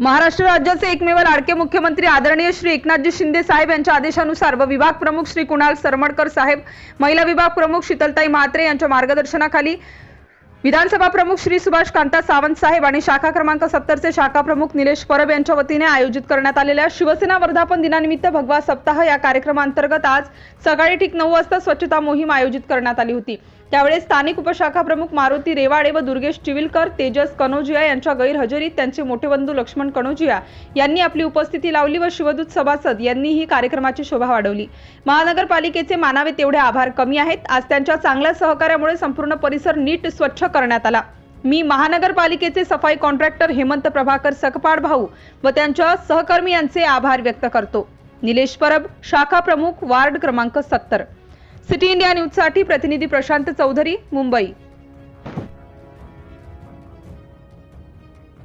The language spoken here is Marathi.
महाराष्ट्र राज्याचे एकमेव लाडके मुख्यमंत्री आदरणीय श्री एकनाथजी शिंदे साहेब यांच्या आदेशानुसार व विभाग प्रमुख श्री कुणाल सरमडकर साहेब महिला विभाग प्रमुख शीतलताई म्हात्रे यांच्या मार्गदर्शनाखाली विधानसभा प्रमुख श्री सुभाष कांता सावंत साहेब आणि शाखा क्रमांक सत्तरचे शाखा प्रमुख निलेश परब यांच्या वतीने आयोजित करण्यात आलेल्या शिवसेना वर्धापन दिनानिमित्त भगवा सप्ताह या कार्यक्रमांतर्गत आज सकाळी ठीक नऊ वाजता स्वच्छता मोहीम आयोजित करण्यात आली होती. त्यावेळी स्थानिक उपशाखा प्रमुख मारुती रेवाडे व दुर्गेश चिविलकर तेजस कनोजिया यांच्या गैरहजेरीत त्यांचे मोठे बंधू लक्ष्मण कनोजिया यांनी आपली उपस्थिती लावली व शिवदूत सभासद यांनी ही कार्यक्रमाची शोभा वाढवली. महानगरपालिकेचे मानावे तेवढे आभार कमी आहेत. आज त्यांच्या चांगल्या सहकार्यामुळे संपूर्ण परिसर नीट स्वच्छ करण्यात आला. मी महानगरपालिकेचे सफाई कॉन्ट्रॅक्टर हेमंत प्रभाकर सकपाड भाऊ व त्यांच्या सहकर्मी यांचे आभार व्यक्त करतो. निलेश परब शाखा प्रमुख वार्ड क्रमांक सत्तर. सिटी इंडिया न्यूजसाठी प्रतिनिधी प्रशांत चौधरी मुंबई.